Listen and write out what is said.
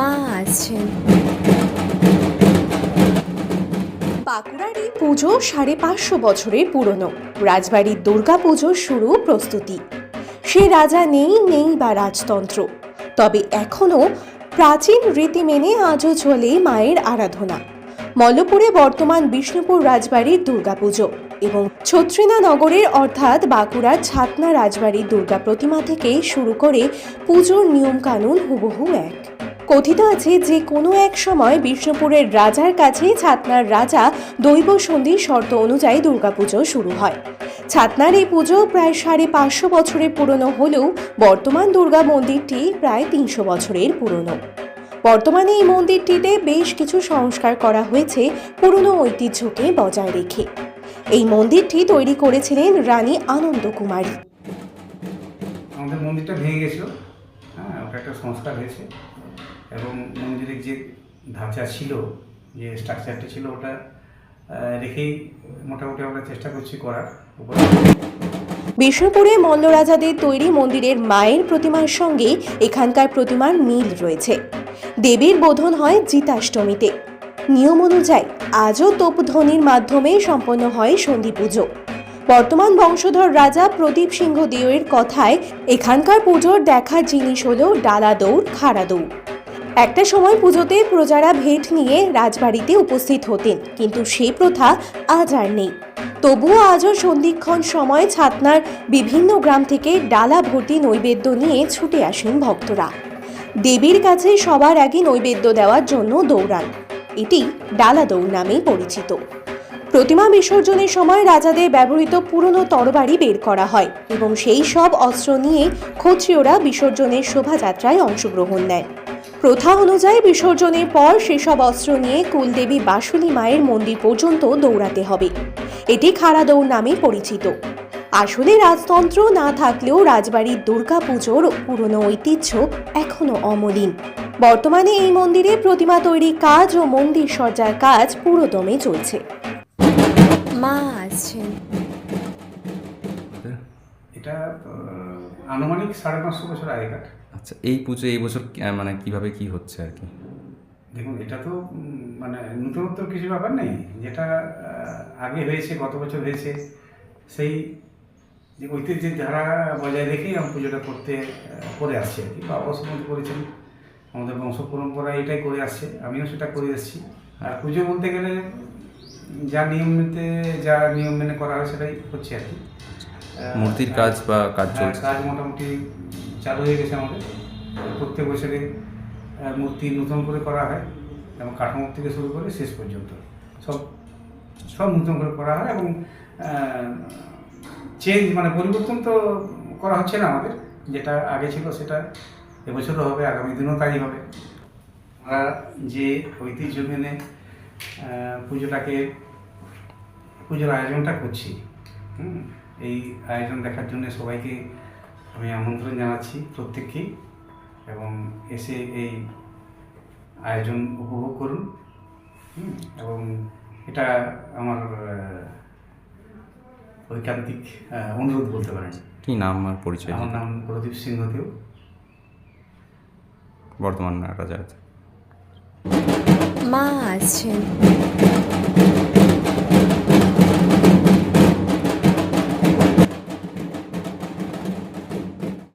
মা আসছেন বাঁকুড়ার এই পুজো সাড়ে পাঁচশো বছরের পুরনো। রাজবাড়ির দুর্গা পুজোর শুরু প্রস্তুতি। সে রাজা নেই নেই বা রাজতন্ত্র। তবে এখনও প্রাচীন রীতি মেনে আজও চলে মায়ের আরাধনা। মল্লপুরে বর্তমান বিষ্ণুপুর রাজবাড়ির দুর্গাপুজো এবং ছত্রিনা নগরের অর্থাৎ বাঁকুড়ার ছাতনা রাজবাড়ির দুর্গা প্রতিমা থেকে শুরু করে পুজোর নিয়মকানুন হুবহু এক। কথিত আছে যে কোনো এক সময় বিষ্ণুপুরের রাজার কাছে ছাতনার রাজা দৈব সন্ধির শর্ত অনুযায়ী দুর্গাপুজো শুরু হয়। ছাতনার এই পুজো প্রায় সাড়ে পাঁচশো বছরের পুরনো হলেও বর্তমান দুর্গা মন্দিরটি প্রায় তিনশো বছরের পুরনো। বর্তমানে এই মন্দিরটিতে বেশ কিছু সংস্কার করা হয়েছে পুরনো ঐতিহ্যকে বজায় রেখে। এই মন্দিরটি তৈরি করেছিলেন রানী আনন্দ কুমারী আমাদের মন্দিরটা ভেঙে গেছিল। হ্যাঁ ওটা একটা সংস্কার হয়েছে। এবং মন্দিরের যে ধাঁচা ছিল, যে স্ট্রাকচারটা ছিল, ওটা রেখেই মোটামুটি আমরা চেষ্টা করছি করার বিষ্ণুপুরে মল্লরাজাদের তৈরি মন্দিরের মায়ের প্রতিমার সঙ্গে এখানকার প্রতিমার মিল রয়েছে। দেবীর বোধন হয় জিতাষ্টমীতে। নিয়ম অনুযায়ী আজও তোপধ্বনির মাধ্যমে সম্পন্ন হয় সন্ধি পুজো। বর্তমান বংশধর রাজা প্রদীপ সিংহ দেওয়ের কথায় এখানকার পুজোর দেখার জিনিস হলো ডালা দৌড়, খাড়া দৌড়। একটা সময় পুজোতে প্রজারা ভেট নিয়ে রাজবাড়িতে উপস্থিত হতেন, কিন্তু সেই প্রথা আজ আর নেই। তবুও আজও সন্ধিক্ষণ সময় ছাতনার বিভিন্ন গ্রাম থেকে ডালা ভর্তি নৈবেদ্য নিয়ে ছুটে আসেন ভক্তরা। দেবীর কাছে সবার আগে নৈবেদ্য দেওয়ার জন্য দৌড়ান। এটি ডালা দৌড় নামেই পরিচিত। প্রতিমা বিসর্জনের সময় রাজাদের ব্যবহৃত পুরনো তরবারি বের করা হয় এবং সেই সব অস্ত্র নিয়ে ক্ষত্রিয়রা বিসর্জনের শোভাযাত্রায় অংশগ্রহণ নেয়। প্রথা অনুযায়ী বিসর্জনের পর সেসব অস্ত্র নিয়ে কুলদেবী বাসুলি মায়ের মন্দির পর্যন্ত দৌড়াতে হবে। এটি খাড়া দৌড় নামে পরিচিত। আসলে রাজতন্ত্র না থাকলেও রাজবাড়ির দুর্গা পুজোর পুরনো ঐতিহ্য এখনও অমলিন। বর্তমানে এই মন্দিরে প্রতিমা তৈরির কাজ ও মন্দির সজ্জার কাজ পুরোদমে চলছে। মা আসছেন। এটা আনুমানিক সাড়ে পাঁচশো বছর আগেকার। আচ্ছা এই পুজো এই বছর মানে কীভাবে কি হচ্ছে আর কি? দেখুন এটা তো মানে নতুনত্ব কিছু ব্যাপার নেই। যেটা আগে হয়েছে গত বছর হয়েছে সেই যে ঐতিহ্যের ধারা বজায় রেখেই আমি পুজোটা করতে করে আসছি আর কি। বা অবশ্যই করেছেন আমাদের বংশ পরম্পরা এটাই করে আসছে আমিও সেটা করে আসছি আর পুজো বলতে গেলে যা নিয়মতে যা নিয়ম মেনে করা হয় সেটাই হচ্ছে আর কি। মূর্তির কাজ বা কাজ হ্যাঁ, চলছে। কাজ মোটামুটি চালু হয়ে গেছে আমাদের। প্রত্যেক বছরে মূর্তি নতুন করে করা হয় এবং কাঠামো থেকে শুরু করে শেষ পর্যন্ত। সব সব নতুন করে করা হয় এবং চেঞ্জ মানে পরিবর্তন তো করা হচ্ছে না আমাদের। যেটা আগে ছিল সেটা এবছরও হবে আগামী দিনও তাই হবে। আমরা যে ঐতিহ্য মেনে পুজোটাকে পুজোর আয়োজনটা করছি হুম, এই আয়োজন দেখার জন্য সবাইকে আমি আমন্ত্রণ জানাচ্ছি প্রত্যেককেই এবং এসে এই আয়োজন উপভোগ করুন এবং এটা আমার ঐকান্তিক অনুরোধ বলতে পারেন। কি নাম আর পরিচয়? আমার নাম প্রদীপ সিংহদেও। বর্তমান রাজা। মা আসছেন।